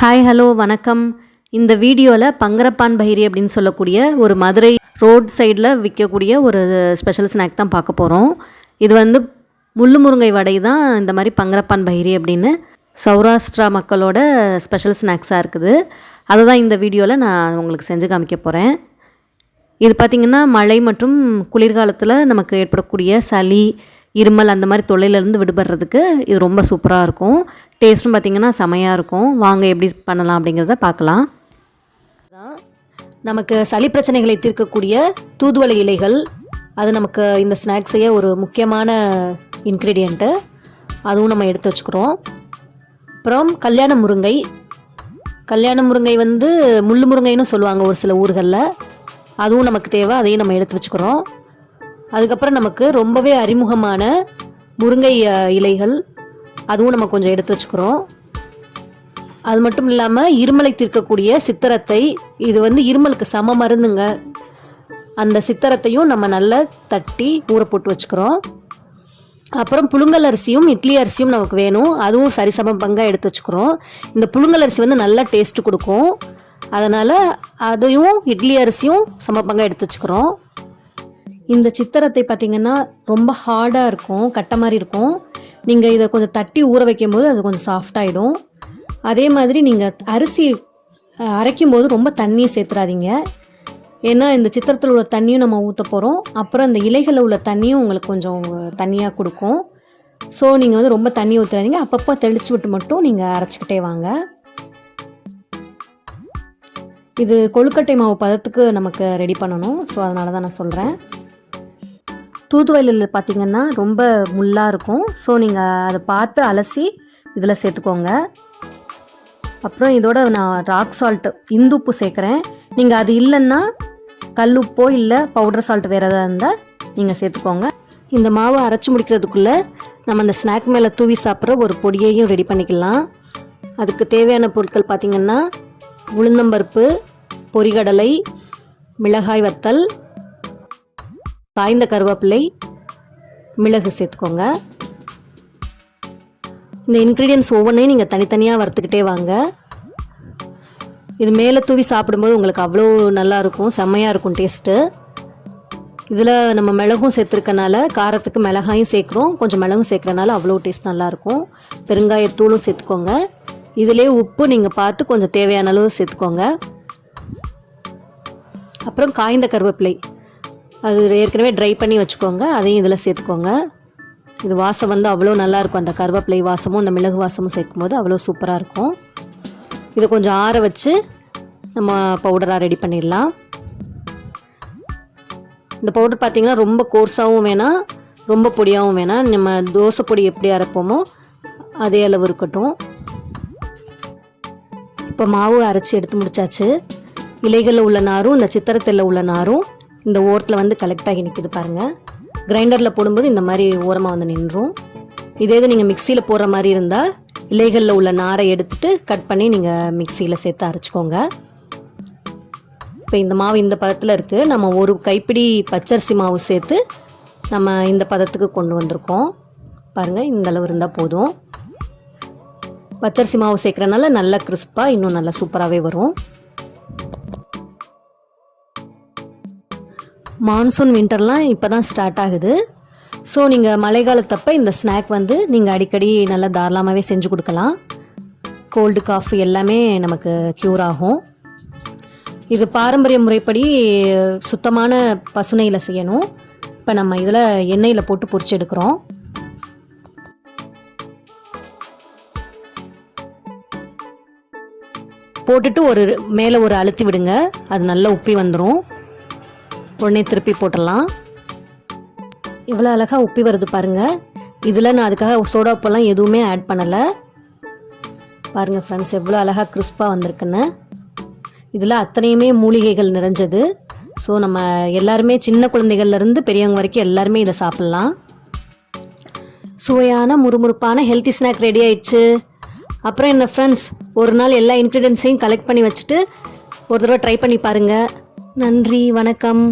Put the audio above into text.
Hi hello வணக்கம். இந்த வீடியோவில் பங்கரப்பான் பைரி அப்படின்னு சொல்லக்கூடிய ஒரு மதுரை ரோட் சைடில் விற்கக்கூடிய ஒரு ஸ்பெஷல் ஸ்நாக் தான் பார்க்க போகிறோம் இது வந்து முள்ளு முருங்கை வடை தான் இந்த மாதிரி பங்கரப்பான் பைரி அப்படின்னு சௌராஷ்டிரா மக்களோட ஸ்பெஷல் ஸ்நாக்ஸாக இருக்குது. அதை தான் இந்த வீடியோவில் நான் உங்களுக்கு செஞ்சு காமிக்க போகிறேன் இது பார்த்திங்கன்னா மழை மற்றும் குளிர்காலத்தில் நமக்கு ஏற்படக்கூடிய சளி இருமல் அந்த மாதிரி தொல்லையிலேருந்து விடுபடுறதுக்கு இது ரொம்ப சூப்பராக இருக்கும். டேஸ்ட்டும் பார்த்திங்கன்னா செமையாக இருக்கும். வாங்க எப்படி பண்ணலாம் அப்படிங்கிறத பார்க்கலாம். நமக்கு சளி பிரச்சனைகளை தீர்க்கக்கூடிய தூதுவளை இலைகள். அது நமக்கு இந்த ஸ்நாக்ஸ் செய்ய ஒரு முக்கியமான இன்க்ரீடியண்ட்டு அதுவும் நம்ம எடுத்து வச்சுக்கிறோம். அப்புறம் கல்யாண முருங்கை. கல்யாண முருங்கை வந்து முள் முருங்கைன்னு சொல்லுவாங்க ஒரு சில ஊர்களில். அதுவும் நமக்கு தேவை அதையும் நம்ம எடுத்து வச்சுக்கிறோம். அதுக்கப்புறம் நமக்கு ரொம்பவே அறிமுகமான முருங்கை இலைகள். அதுவும் நம்ம கொஞ்சம் எடுத்து வச்சுக்கிறோம். அது மட்டும் இல்லாமல் இருமலை தீர்க்கக்கூடிய சித்திரத்தை இது வந்து இருமலுக்கு சம மருந்துங்க. அந்த சித்திரத்தையும் நம்ம நல்லா தட்டி ஊற போட்டு வச்சுக்கிறோம். அப்புறம் புழுங்கல் அரிசியும் இட்லி அரிசியும் நமக்கு வேணும். அதுவும் சரிசம பங்காக எடுத்து வச்சுக்கிறோம். இந்த புழுங்கல் அரிசி வந்து நல்லா டேஸ்ட் கொடுக்கும். அதனால் அதையும் இட்லி அரிசியும் சம பங்காக எடுத்து வச்சுக்கிறோம். இந்த சித்திரத்தை பார்த்திங்கன்னா ரொம்ப ஹார்டாக இருக்கும் கட்டை மாதிரி இருக்கும். நீங்கள் இதை கொஞ்சம் தட்டி ஊற வைக்கும்போது அது கொஞ்சம் சாஃப்டாகிடும் அதே மாதிரி நீங்கள் அரிசி அரைக்கும்போது அரைக்கும் போது ரொம்ப தண்ணியை சேர்த்துறாதீங்க. ஏன்னா இந்த சித்திரத்தில் உள்ள தண்ணியும் நம்ம ஊற்ற போகிறோம் அப்புறம் இந்த இலைகளில் உள்ள தண்ணியும் உங்களுக்கு கொஞ்சம் தண்ணியாக கொடுக்கும். ஸோ நீங்கள் வந்து ரொம்ப தண்ணி ஊற்றுறாதீங்க அப்பப்போ தெளித்து விட்டு மட்டும் நீங்கள் அரைச்சிக்கிட்டே வாங்க. இது கொழுக்கட்டை மாவு பதத்துக்கு நமக்கு ரெடி பண்ணணும். ஸோ அதனால தான் நான் சொல்கிறேன் தூதுவளையில் பார்த்தீங்கன்னா ரொம்ப முள்ளாக இருக்கும். ஸோ நீங்கள் அதை பார்த்து அலசி இதில் சேர்த்துக்கோங்க. அப்புறம் இதோட நான் ராக் சால்ட்டு இந்துப்பு சேர்க்குறேன். நீங்கள் அது இல்லைன்னா கல்லுப்போ இல்லை பவுடர் சால்ட் வேறு எதாவது இருந்தால் நீங்கள் சேர்த்துக்கோங்க. இந்த மாவை அரைச்சி முடிக்கிறதுக்குள்ளே நம்ம அந்த ஸ்நாக் மேலே தூவி சாப்பிட்ற ஒரு பொடியையும் ரெடி பண்ணிக்கலாம். அதுக்கு தேவையான பொருட்கள் பார்த்திங்கன்னா உளுந்தம்பருப்பு பொரிகடலை மிளகாய் வத்தல் காய்ந்த கருவேப்பிலை மிளகு சேர்த்துக்கோங்க. இந்த இன்க்ரீடியன்ஸ் ஒவ்வொன்றையும் நீங்கள் தனித்தனியாக வறுத்துக்கிட்டே வாங்க. இது மேலே தூவி சாப்பிடும்போது உங்களுக்கு அவ்வளோ நல்லாயிருக்கும் செம்மையாக இருக்கும் டேஸ்ட்டு இதில் நம்ம மிளகும் சேர்த்துருக்கனால காரத்துக்கு மிளகாயும் சேர்க்குறோம். கொஞ்சம் மிளகும் சேர்க்குறனால அவ்வளோ டேஸ்ட் நல்லாயிருக்கும் பெருங்காயத்தூளும் சேர்த்துக்கோங்க. இதிலே உப்பு நீங்கள் பார்த்து கொஞ்சம் தேவையான அளவு சேர்த்துக்கோங்க. அப்புறம் காய்ந்த கருவேப்பிலை. அது ஏற்கனவே ட்ரை பண்ணி வச்சுக்கோங்க அதையும் இதில் சேர்த்துக்கோங்க. இது வாசம் வந்து அவ்வளோ நல்லாயிருக்கும் அந்த கருவேப்பிலை வாசமும் அந்த மிளகு வாசமும் சேர்க்கும் போது அவ்வளோ சூப்பராக இருக்கும். இதை கொஞ்சம் ஆற வச்சு நம்ம பவுடராக ரெடி பண்ணிடலாம். இந்த பவுடர் பார்த்திங்கன்னா ரொம்ப கோர்ஸாகவும் வேணாம் ரொம்ப பொடியாகவும் வேணாம் நம்ம தோசை பொடி எப்படி அரைப்போமோ அதே அளவு இருக்கட்டும். இப்போ மாவு அரைச்சி எடுத்து முடிச்சாச்சு. இலைகளில் உள்ள நாரும் இந்த சித்திரத்தில் உள்ள நாரும் இந்த ஓரத்தில் வந்து கலெக்ட் ஆகி நிற்கிது பாருங்கள் கிரைண்டரில் போடும்போது இந்த மாதிரி ஓரமாக வந்து நின்றும். இதே இது நீங்கள் மிக்சியில் போடுற மாதிரி இருந்தால் இலைகளில் உள்ள நாரை எடுத்துட்டு கட் பண்ணி நீங்கள் மிக்சியில் சேர்த்து அரைச்சிக்கோங்க. இப்போ இந்த மாவு இந்த பதத்தில் இருக்குது நம்ம ஒரு கைப்பிடி பச்சரிசி மாவு சேர்த்து நம்ம இந்த பதத்துக்கு கொண்டு வந்திருக்கோம். பாருங்கள் இந்த அளவு இருந்தால் போதும். பச்சரிசி மாவு சேர்க்குறனால நல்லா கிறிஸ்பாக இன்னும் நல்லா சூப்பராகவே வரும். மான்சூன் வின்டர்லாம் இப்போ தான் ஸ்டார்ட் ஆகுது. ஸோ நீங்கள் மழை காலத்தப்போ இந்த ஸ்நாக் வந்து நீங்கள் அடிக்கடி நல்லா தாராளமாகவே செஞ்சு கொடுக்கலாம். கோல்டு காஃப் எல்லாமே நமக்கு க்யூர் ஆகும். இது பாரம்பரிய முறைப்படி சுத்தமான பசுனையில் செய்யணும். இப்போ நம்ம இதில் எண்ணெயில் போட்டு பொறிச்சு எடுக்கிறோம். போட்டுட்டு ஒரு மேலே ஒரு அழுத்தி விடுங்க. அது நல்லா உப்பி வந்துடும் உடனே திருப்பி போட்டுடலாம். இவ்வளோ அழகாக உப்பி வருது பாருங்கள் இதில் நான் அதுக்காக சோடா உப்பெல்லாம் எதுவுமே ஆட் பண்ணலை. பாருங்கள் ஃப்ரெண்ட்ஸ் எவ்வளோ அழகாக கிறிஸ்பாக வந்திருக்குன்னு. இதில் அத்தனையுமே மூலிகைகள் நிறைஞ்சது. ஸோ நம்ம எல்லாருமே சின்ன குழந்தைகள்லேருந்து பெரியவங்க வரைக்கும் எல்லாருமே இதை சாப்பிட்லாம். சுவையான முறுமுறுப்பான ஹெல்த்தி ஸ்நாக் ரெடி ஆயிடுச்சு. அப்புறம் என்ன ஃப்ரெண்ட்ஸ் ஒரு நாள் எல்லா இன்க்ரீடியன்ஸையும் கலெக்ட் பண்ணி வச்சுட்டு ஒரு தடவை ட்ரை பண்ணி பாருங்கள் நன்றி வணக்கம்.